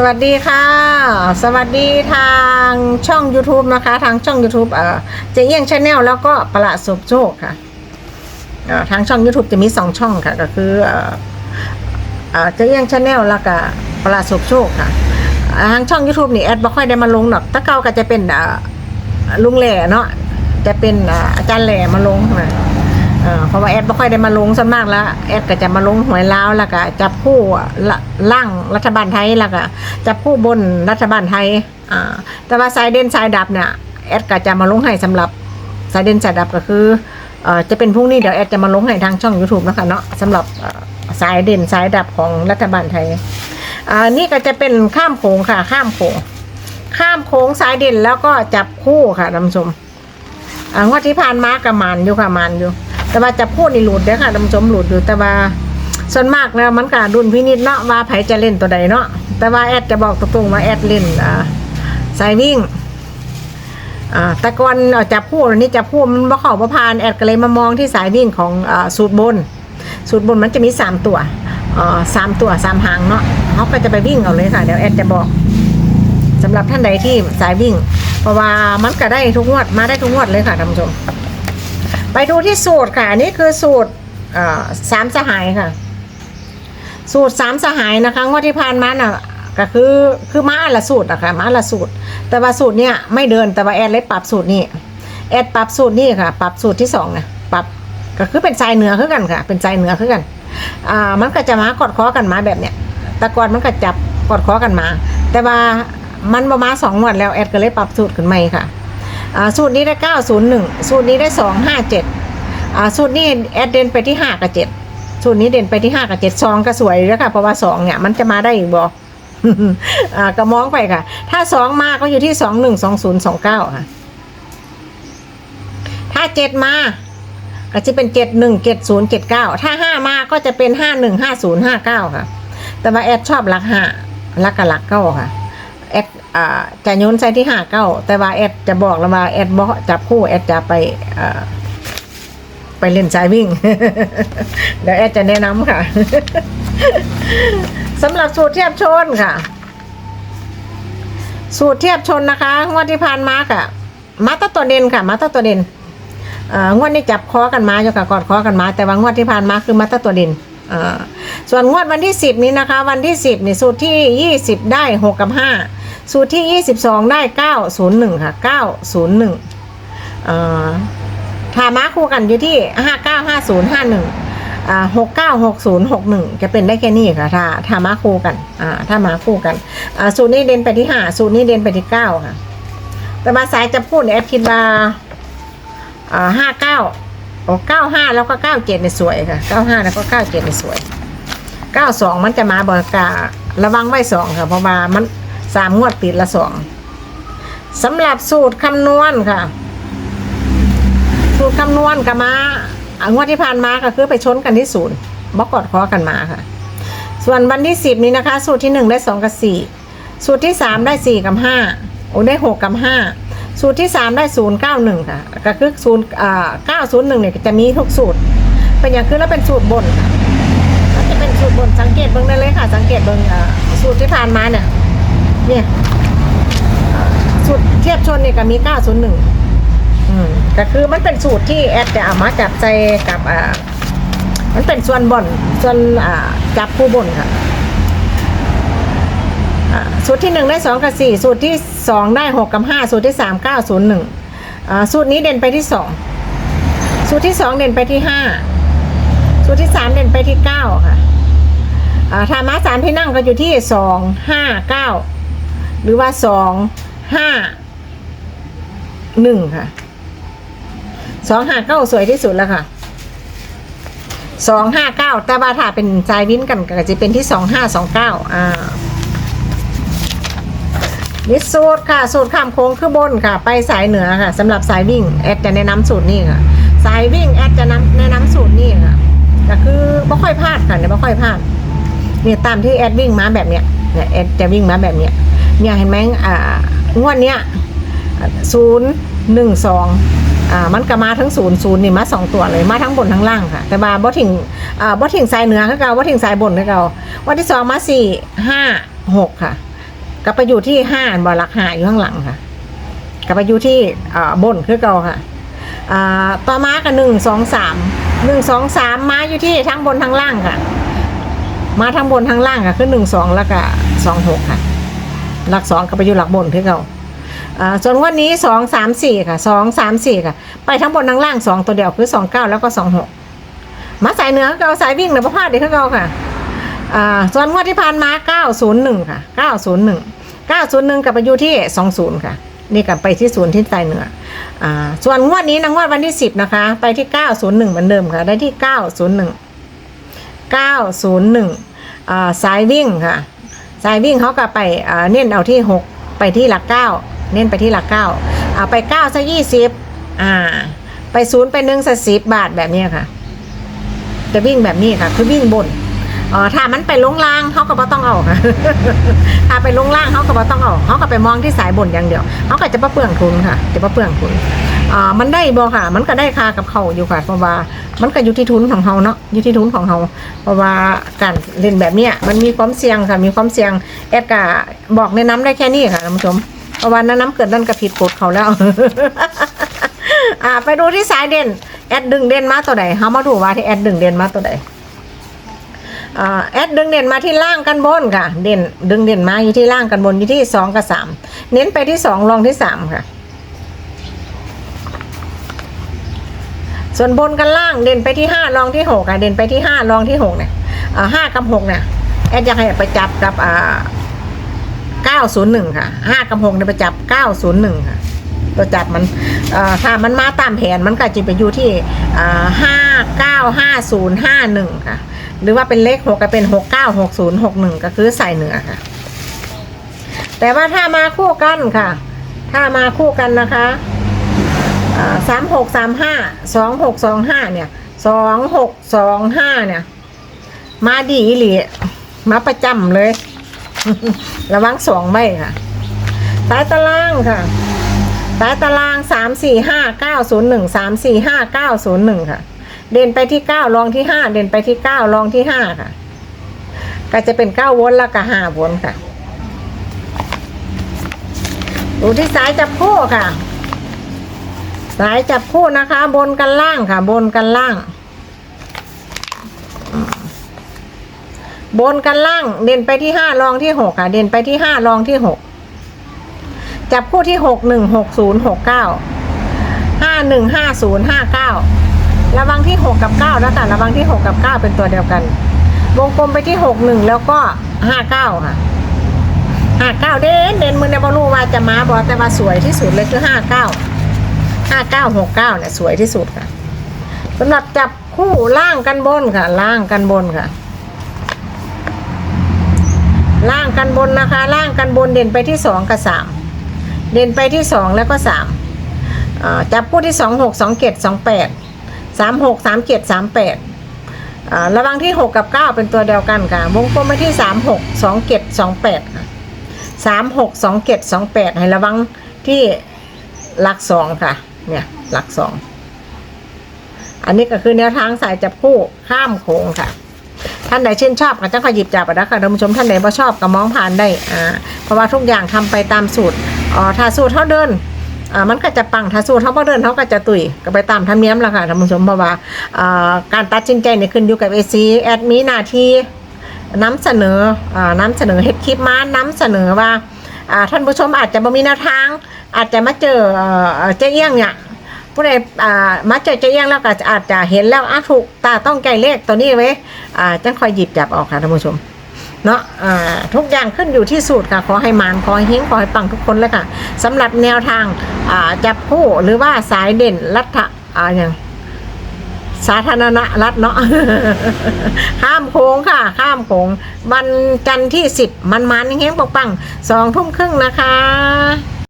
สวัสดีค่ะ สวัสดีทางช่อง YouTube นะคะ ทางช่อง YouTube เอ่อเจเอี้ยงชาแนลแล้วก็ประหลาดสุบโชคค่ะเอ่อทางช่อง YouTube จะมีสองช่องค่ะ ก็คือเอ่อเอ่อเจเอี้ยงชาแนลแล้วก็ประหลาดสุบโชคค่ะอ่าทางช่อง YouTube นี่แอดบ่ค่อยได้มาลงหรอกถ้าเก่าก็จะเป็นเอ่อลุงแหล่เนาะจะเป็นเอ่ออาจารย์แหล่มาลงนะ ออเพราะว่าแอดไม่ค่อยได้มาลงส่วนมากแล้วแอดก็จะมาลงหวยลาวแล้วก็จับคู่ล่างรัฐบาลไทยแล้วก็จับคู่บนรัฐบาลไทยอ่าแต่ว่าสายเด่นสายดับเนี่ยแอดก็จะมาลงให้สำหรับสายเด่นสายดับก็คือเอ่อจะเป็นพรุ่งนี้เดี๋ยวแอดจะมาลงให้ทางช่อง YouTube นะคะเนาะสำหรับสายเด่นสายดับของรัฐบาลไทยอ่านี่ก็จะเป็นข้ามโขงค่ะ ข้ามโขงข้ามโขงสายเด่นแล้วก็จับคู่ค่ะท่านผู้ชมงวดที่ผ่านมากับมันอยู่ค่ะมันอยู่ แต่ว่าจะพูดนี่หลุดเด้อค่ะดำจมหลุดอยู่แต่ว่าส่วนมากแล้วมันกาดุนพินิจเนาะว่าไผจะเล่นตัวใดเนาะแต่ว่าแอดจะบอกตรงๆว่าแอดเล่นอ่าสายวิ่งอ่าแต่ก่อนจับพูดนนี้จับพูดมันบ่เข้าบ่ผ่านแอดก็เลยมามองที่สายวิ่งของอ่าสูตรบน สูตรบนมันจะมีสามตัวอ่าสามตัวสามหางเนาะเขาก็จะไปวิ่งเอาเลยค่ะเดี๋ยวแอดจะบอกสำหรับท่านใดที่สายวิ่ง เพราะว่ามันก็ได้ทุกงวดมาได้ทุกงวดเลยค่ะท่านผู้ชม ไปดูที่สูตรค่ะ อันนี้คือสูตรสามสหายค่ะ สูตรสามสหายนะคะงวดที่ผ่านมาน่ะก็คือคือมาละสูตรอะค่ะมาละสูตร แต่ว่าสูตรเนี่ยไม่เดินแต่ว่าแอดเลยปรับสูตรนี้แอดปรับสูตรนี่ค่ะ ปรับสูตรที่สองนะปรับก็คือเป็นสายเหนือคือกันค่ะ เป็นสายเหนือคือกันอ่ามันก็จะมากอดคอกันมาแบบเนี้ยแต่ก่อนมันก็จับกอดคอกันมา แต่ว่ามันประมาณสองงวดแล้วแอดก็เลยปรับสูตรขึ้นใหม่ค่ะ สูตรนี้ได้ 901 สูตรนี้ได้ 257อ่าสูตรนี้แอดเด่นไปที่ 5 กับ 7 สูตรนี้เด่นไปที่ 5 กับ 7 2 ก็สวยแล้วค่ะเพราะว่า 2 เนี่ย มันจะมาได้อีกบ่อ่าก็มองไปค่ะ ถ้า 2 มาก็อยู่ที่ 21 20 29 ค่ะ ถ้า 7 มาก็จะเป็น 71 70 79 ถ้า 5 มาก็จะเป็น 51 50 59 ค่ะ แต่ว่าแอดชอบหลักห้าหลักกับหลักเก้าค่ะแอด อ่าจะโยนใส่ที่หาเก้าแต่ว่าแอดจะบอกแล้วว่าแอดบอจับคู่แอดจะไปอ่าไปเล่นสายวิ่ง เดี๋ยวแอดจะแนะนำค่ะสำหรับสูตรเทียบชนค่ะ สูตรเทียบชนนะคะงวดที่ผ่านมาค่ะมาตาตัวเด่นค่ะ มาตาตัวเด่นงวดนี้จับคอกันมาอยู่ค่ะกอดคอกันมา แต่ว่างวดที่ผ่านมาคือมาตาตัวเด่นส่วนงวดวันที่สิบนี้นะคะ วันที่สิบนี่สูตรที่ยี่สิบได้หกกับห้า สูตรที่ยี่สิบสองได้เก้าศูนย์หนึ่งค่ะเก้าศูนย์หนึ่งอ่าถ้ามาคู่กันอยู่ที่ห้าเก้าห้าศูนย์ห้าหนึ่งหกเก้าหกศูนย์หกหนึ่งจะเป็นได้แค่นี้ค่ะถ้าถ้ามาคู่กันอ่าถ้ามาคู่กันอ่าสูตรนี้เด่นไปที่ห้าสูตรนี้เด่นไปที่เก้าค่ะ แต่มาสายจะพูดเนี่ยแอดคิดว่าอ่าห้าเก้าโอ้เก้าห้าแล้วก็เก้าเจ็ดเนี่ยสวยค่ะเก้าห้าแล้วก็เก้าเจ็ดเนี่ยสวยเก้าสองมันจะมาบอกการะวังไว้สองค่ะเพราะว่ามัน สามงวดติดละสองสำหรับสูตรคำนวณค่ะ สูตรคำนวณกับมาอ่างวดที่ผ่านมาก็คือไปชนกันที่ศูนย์บอกกอดคอกันมาค่ะ ส่วนวันที่สิบนี้นะคะ สูตรที่หนึ่งได้สองกับสี่สูตรที่สามได้สี่กับห้าโอ้ได้หกกับห้าสูตรที่สามได้ศูนย์เก้าหนึ่งค่ะก็คือศูนย์อ่าเก้าศูนย์หนึ่งเนี่ยจะมีทุกสูตร เป็นอย่างคือแล้วเป็นสูตรบนค่ะก็จะเป็นสูตรบนสังเกตเบื้องได้เลยค่ะ สังเกตเบื้องอ่าสูตรที่ผ่านมาเนี่ย นี่สูตรเทียบชนเนี่ยก็มีเก้าศูนย์หนึ่งอืมก็คือมันเป็นสูตรที่แอดจะเอามาจับใจกับอ่ามันเป็นส่วนบนส่วนอ่าจับผู้บนค่ะอ่าสูตรที่หนึ่งได้สองกับสี่สูตรที่สองได้หกกับห้าสูตรที่สามเก้าศูนย์หนึ่งอ่าสูตรนี้เด่นไปที่สองสูตรที่สองเด่นไปที่ห้าสูตรที่สามเด่นไปที่เก้าค่ะอ่าธามาสามที่นั่งก็อยู่ที่สองห้าเก้า หรือว่าสองห้าหนึ่งค่ะสองห้าเก้าสวยที่สุดแล้วค่ะสองห้าเก้าแต่ว่าถ้าเป็นสายวินกันก็จะเป็นที่สองห้าสองเก้าอ่านี่สูตรค่ะ สูตรข้ามโค้งคือบนค่ะ ไปสายเหนือค่ะสำหรับสายวิ่งแอดจะแนะนำสูตรนี้ค่ะ สายวิ่งแอดจะนำแนะนำสูตรนี้ค่ะก็คือไม่ค่อยพลาดค่ะเนี่ยไม่ค่อยพลาดเนี่ยตามที่แอดวิ่งมาแบบเนี้ยเนี่ยแอดจะวิ่งมาแบบเนี้ย เนี่ยเห็นไหมอ่างวดเนี้ยศูนย์หนึ่งสองอ่ามันก็มาทั้งศูนย์ศูนย์นี่มาสองตัวเลยมาทั้งบนทั้งล่างค่ะ แต่ว่าบ่ถิงอ่าบ่ถิงสายเหนือคือเก่าบ่ถิงสายบนคือเก่าวันที่สองมาสี่ห้าหกค่ะก็ไปอยู่ที่ห้าบ่หลักหาอยู่ข้างหลังค่ะก็ไปอยู่ที่อ่าบนคือเก่าค่ะอ่าต่อมาก็หนึ่งสองสามหนึ่งสองสามมาอยู่ที่ทั้งบนทั้งล่างค่ะ มาทั้งบนทั้งล่างค่ะคือหนึ่งสองแล้วก็สองหกค่ะ หลักสองก็ไปอยู่หลักบนคือเก่าอ่าส่วนวันนี้สองสามสี่ค่ะสองสามสี่ค่ะ ไปทั้งบนทั้งล่างสองตัวเดียวคือสองเก้าแล้วก็สองหกมาสายเหนือก็เอาสายวิ่งเนี่ยพลาดเด็กคือเก่าค่ะอ่าส่วนงวดที่ผ่านมา901ค่ะ901 901กลับไปอยู่ที่20ค่ะนี่กลับไปที่ศูนย์ที่ใต้เหนืออ่าส่วนงวดนี้นะงวดวันที่10นะคะ ไปที่901เหมือนเดิมค่ะ ได้ที่901 901อ่าสายวิ่งค่ะ สายวิ่งเขากลับไปเน้นเอาที่ 6 ไปที่หลัก9เน้นไปที่หลัก9อ่าไป9ซะ20อ่า ไปศูนย์ไปหนึ่งซะ10บาทแบบนี้ค่ะ จะวิ่งแบบนี้ค่ะคือวิ่งบนอ๋อถ้ามันไปลงล่างเขาก็บ่ต้องเอาค่ะถ้าไปลงล่างเขาก็บ่ต้องเอาเขาก็ไปมองที่สายบนอย่างเดียวเขาก็จะประเปลืองทุนค่ะ จะประเปลืองทุน อ่ามันได้บ่ค่ะ มันก็ได้ค่ากับเขาอยู่ค่ะ เพราะว่ามันก็อยู่ที่ทุนของเขาเนาะอยู่ที่ทุนของเขาเพราะว่าการเล่นแบบเนี้ยมันมีความเสี่ยงค่ะ มีความเสี่ยงแอดกะบอกในน้ำได้แค่นี้ค่ะท่านผู้ชมเพราะว่าน้ำเกิดนั่นก็ผิดกฎเขาแล้ว อ่า ไปดูที่สายเด่น แอดดึงเด่นมาตัวใดเขามาดูว่าที่แอดดึงเด่นมาตัวใดอ่าแอดดึงเด่นมาที่ล่างกันบนค่ะ เด่นดึงเด่นมาอยู่ที่ล่างกันบนอยู่ที่สองกับสามเน้นไปที่สองรองที่สามค่ะ ส่วนบนกันล่างเด่นไปที่ห้ารองที่หกค่ะเด่นไปที่ห้ารองที่หกเนี่ยห้ากับหกเนี่ยแอดอยากให้ไปจับกับอ่าเก้าศูนย์หนึ่งค่ะห้ากับหกเนี่ยไปจับเก้าศูนย์หนึ่งค่ะตัวจับมันอ่าถ้ามันมาตามแผนมันก็จะไปอยู่ที่ห้าเก้าห้าศูนย์ห้าหนึ่งค่ะ หรือว่าเป็นเลขหกก็เป็นหกเก้าหกศูนย์หกหนึ่งก็คือใส่เหนือค่ะ แต่ว่าถ้ามาคู่กันค่ะ ถ้ามาคู่กันนะคะ สามหกสามห้าสองหกสองห้าเนี่ยสองหกสองห้าเนี่ย มาดีหลีมาประจำเลย ระวังสองใบค่ะสายตารางค่ะสายตารางสามสี่ห้าเก้าศูนย์หนึ่งสามสี่ห้าเก้าศูนย์หนึ่งค่ะ เด่นไปที่เก้ารองที่ห้าเด่นไปที่เก้ารองที่ห้าค่ะ ก็จะเป็นเก้าวนแล้วก็ห้าวนค่ะดูที่สายจับคู่ค่ะ สายจับคู่นะคะ บนกันล่างค่ะ บนกันล่าง บนกันล่าง เด่นไปที่ห้ารองที่หกค่ะ เด่นไปที่ห้ารองที่หกจับคู่ที่หกหนึ่งหกศูนย์หกเก้าห้าหนึ่งห้าศูนย์ห้าเก้าระวังที่หกกับเก้าแล้วค่ะระวังที่หกกับเก้าเป็นตัวเดียวกัน วงกลมไปที่หกหนึ่งแล้วก็ห้าเก้าค่ะห้าเก้าเด่นเด่นมือในบอลูว่าจะมาบอแต่ว่าสวยที่สุดเลยคือห้าเก้า ห้าเก้าหกเก้าเนี่ยสวยที่สุดค่ะสำหรับจับคู่ล่างกันบนค่ะ ล่างกันบนค่ะ ล่างกันบนนะคะ ล่างกันบนเด่นไปที่สองกับสามเด่นไปที่สองแล้วก็สามจับคู่ที่สองหกสองเจ็ดสองแปดสามหกสามเจ็ดสามแปดระวังที่หกกับเก้าเป็นตัวเดียวกันค่ะ วงกลมไปที่สามหกสองเจ็ดสองแปดค่ะสามหกสองเจ็ดสองแปดให้ระวังที่หลักสองค่ะ เนี่ย หลักสอง อันนี้ก็คือแนวทางสายจับคู่ข้ามโค้งค่ะ ท่านใดชื่นชอบก็จะขอหยิบจับนะคะท่านผู้ชมท่านใดไม่ชอบก็มองผ่านได้อ่าเพราะว่าทุกอย่างทำไปตามสูตรอ๋อถ้าสูตรเท่าเดินอ่ามันก็จะปังถ้าสูตรเท่าบ่เดินเขาก็จะตุยก็ไปตามธรรมเนียมละค่ะท่านผู้ชมเพราะว่าอ่าการตัดสินใจเนี่ยขึ้นอยู่กับเอซีแอดมีหน้าที่น้ำเสนออ่าน้ำเสนอเฮ็ดคลิปมาน้ำเสนอว่าอ่าท่านผู้ชมอาจจะบ่มีแนวทาง อาจจะมาเจอเจ๊เอี้ยงเนี่ยผู้ใดอ่ามาเจอเจ๊เอี้ยงแล้วก็อาจจะเห็นแล้วอะถูกตาต้องไกลเลขตัวนี้ไว้จังคอยหยิบจับออกค่ะท่านผู้ชมเนาะทุกอย่างขึ้นอยู่ที่สูตรค่ะ ขอให้มานขอให้เฮงขอให้ปังทุกคนเลยค่ะสำหรับแนวทางจับคู่หรือว่าสายเด่นรัฐะอ่าอย่างสาธารณรัฐเนาะข้ามโค้งค่ะ ข้ามโค้งวันจันทร์ที่สิบมันมันเฮงๆปังสองทุ่มครึ่งนะคะ